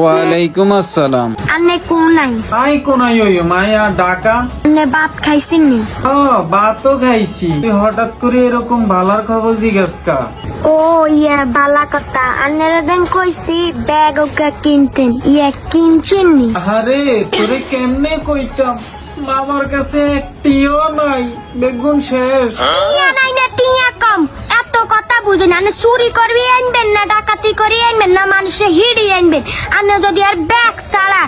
ওয়ালাইকুম আসসালাম। আন্নে কোন নাই আই কোনাই ওই মায়া ডাকা? ভাত খাইছেন নি? ও ভাতও খাইছি। তুই হঠাৎ করে এরকম ভালার খবর জিজ্ঞাস কা ও ইয়া বালা কথা। আন্নের দেন কইছি ব্যাগ ওকে কিনতেন। ইয়া কিনছেন নি? আরে তোরে কেমনে কইতাম? মামার কাছে একটিও নাই। বেগুন শেষ টিয়া নাই না টিয়া কম এত কথা বুঝেন আনে চুরি করবি আনবেন না ডাকাতি করি আনবেন না মানুষে হিড়ি আনবেন। আপনি যদি আর ব্যাগ ছাড়া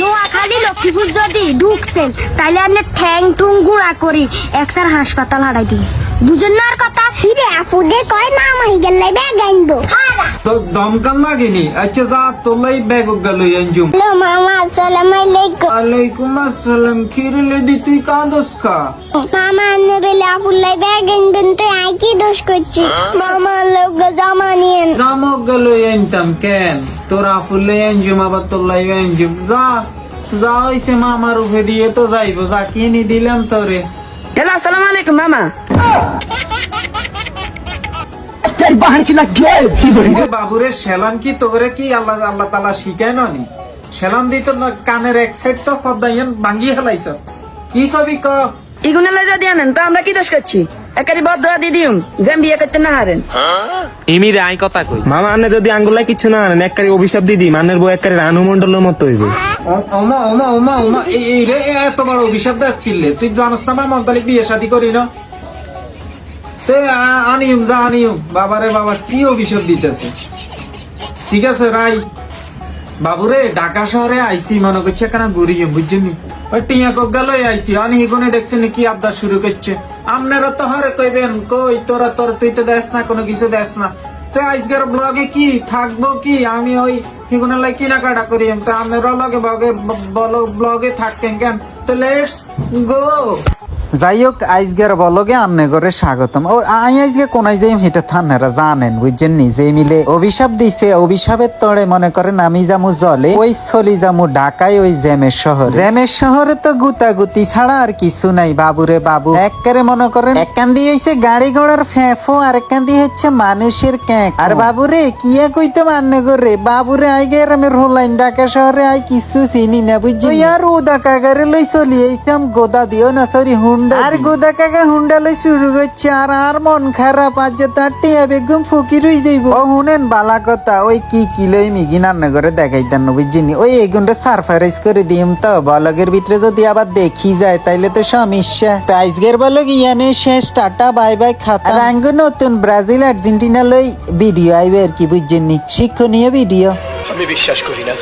নোয়াখালী লক্ষ্মীপুর যদি ঢুকছেন তাইলে আপনি ঠ্যাং টুং গুঁড়া করি একসার হাসপাতাল হারাই দিই। বুঝেন না আর কথা? হিরে আপুদে কয় না আমার গেলে ব্যাগ আনব? তো দমকান লাগেনি আচ্ছা যা তোলাই ব্যাগ গেল এনজুম হ্যালো মামা আসসালামু আলাইকুম আলাইকুম আসসালাম খিরলে দি তুই কাঁদস কা মামা আন্নে বেলে আফুল্লাই ব্যাগ আনবেন তো আই কি দোষ করছি মামা লোক জামা নিয়েন জামক গেল এনতাম কেন তোর আফুলে এনজুম আবার তোলাই এনজুম যা যা হইছে মামার উঠে দিয়ে তো যাইবো যা কিনি দিলাম তোরে হ্যালো আসসালামু আলাইকুম মামা এ বাবুরে সেলাম কি তোরে কি আল্লাহ আল্লাহ তালা শিখায় নি সেলাম দি তো কানের এক সাইড তো ফদাইয়ান ভাঙ্গি হেলাইছ কি কবি ক? ইগুনে লাই যদি আনেন তো আমরা কি দোষ করছি? একারি বদরা দি দিউম যেম বিয়ে করতে না হারেন। ইমিরে আই কথা কই। মামা আনে যদি আঙ্গুলাই কিছু না আনেন এককারি অভিশাপ দিদি মানের বউ এককারি রানু মন্ডলের মতো হইবে। ওমা ওমা ওমা ওমা এই রে এ এত বড় অভিশাপ দাস কিনলে তুই জানোস না মামা তাহলে বিয়ে শাদি করি না? তে, আ- আনিউম যা আনিউম বাবারে বাবা, কি অভিশাপ দিতেছে? ঠিক আছে, রাই। বাবুরে, ঢাকা শহরে আইসি, মনে করছে কেন ঘুরিয়ে বুঝছেন ওই টিয়া কক গেল আইসি। আনি হিগুনে দেখছেন কি আবদার শুরু করছে? আপনারা তো হরে কইবেন, কই তোরা, তোর, তুই তো দেস না, কোনো কিছু দেস না। তো, আজকের ব্লগে কি? থাকব কি? আমি ওই হিগুনে লাই কেনাকাটা করি তো, আপনারা লগে ব্লগে ব্লগে থাকতেন কেন? তো লেটস গো যাই হোক আজকের বলগে আমনে করে স্বাগতম। ও, আই আজকে কোনাই যাই হেঁটে থানেরা জানেন, বুঝছেন নি? যে মিলে অভিশাপ দিছে, অভিশাপের তরে মনে করেন আমি যামু জলে, ওই চলি যামু ঢাকায়, ওই জ্যামের শহর। জ্যামের শহরে তো গুতাগুতি ছাড়া আর কিছু নাই, বাবুরে বাবু। এককারে মনে করেন একখান দিয়ে হইছে গাড়ি ঘোড়ার ফেঁফো, আর একখান দিয়ে হচ্ছে মানুষের ক্যাঁক। আর বাবুরে কিয়া কইতো মান্নে করে বাবুরে আই আমি রোলাইন ঢাকা শহরে আই কিছু চিনি না বুঝছি আর উদা কাগারে লই চলি এইসাম গোদা দিও না, সরি হুন্ডা আর গোদা কাকা হুন্ডা লই শুরু করছে আর আর মন খারাপ আজ যে তার টিয়া বেগম ফকির হই যাইব। ও হুনেন বালা কথা ওই কি কি লই মিগি রান্না করে দেখাইতাম না বুঝছিনি ওই এগুনটা সারফারাইজ করে দিম তো বলগের ভিতরে যদি আবার দেখি যায় তাইলে তো সমস্যা। তো আজকের বলগ ইয়ানে শেষ টাটা বাই বাই খাতা। রাঙ্গ নতুন ব্রাজিল আর্জেন্টিনা লই ভিডিও আইবে আর কি বুঝছেননি শিক্ষণীয় ভিডিও। আমি বিশ্বাস করি না।